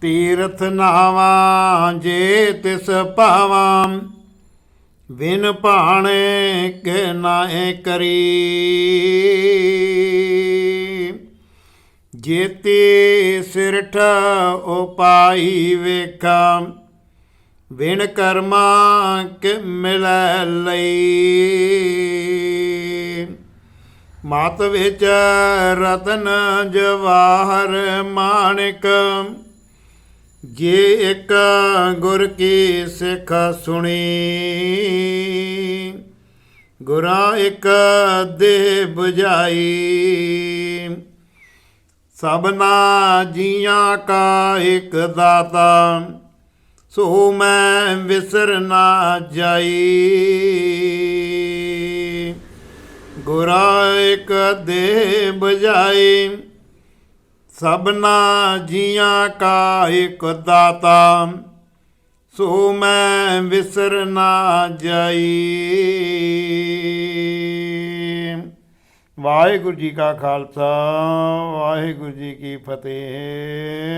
ਤੀਰਥ ਨਾਵਾਂ ਜੇ ਤਿਸ ਭਾਵਾਂ, ਬਿਨ ਭਾਣੇ ਕੇ ਨਾਏ ਕਰੀ। ਜੇਤੀ ਸਿਰਠ ਉਪਾਈ ਵੇਖਾਂ, ਬਿਨ ਕਰਮਾ ਕਿ ਮਿਲੈ ਲਈ। ਮਤ ਵਿੱਚ ਰਤਨ ਜਵਾਹਰ ਮਾਣਿਕ ਜੇ ਇੱਕ ਗੁਰ ਕੀ ਸਿੱਖ ਸੁਣੀ, ਗੁਰਾਂ ਇੱਕ ਦੇਹ 부ਝਾਈ ਸਭਨਾ ਜੀਆਂ ਕਾ ਇੱਕ ਦਾਤਾ, ਸੋ ਮੈਂ ਵਿਸਰ ਨਾ ਜਾਈ। ਗੁਰਾ ਇੱਕ ਦੇ ਬਜਾਈ ਸਭਨਾ ਜੀਆਂ ਕਾ ਇੱਕ ਦਾਤਾ, ਸੋ ਮੈਂ ਵਿਸਰ ਨਾ ਜਾਈ। ਵਾਹਿਗੁਰੂ ਜੀ ਕਾ ਖਾਲਸਾ, ਵਾਹਿਗੁਰੂ ਜੀ ਕੀ ਫਤਿਹ।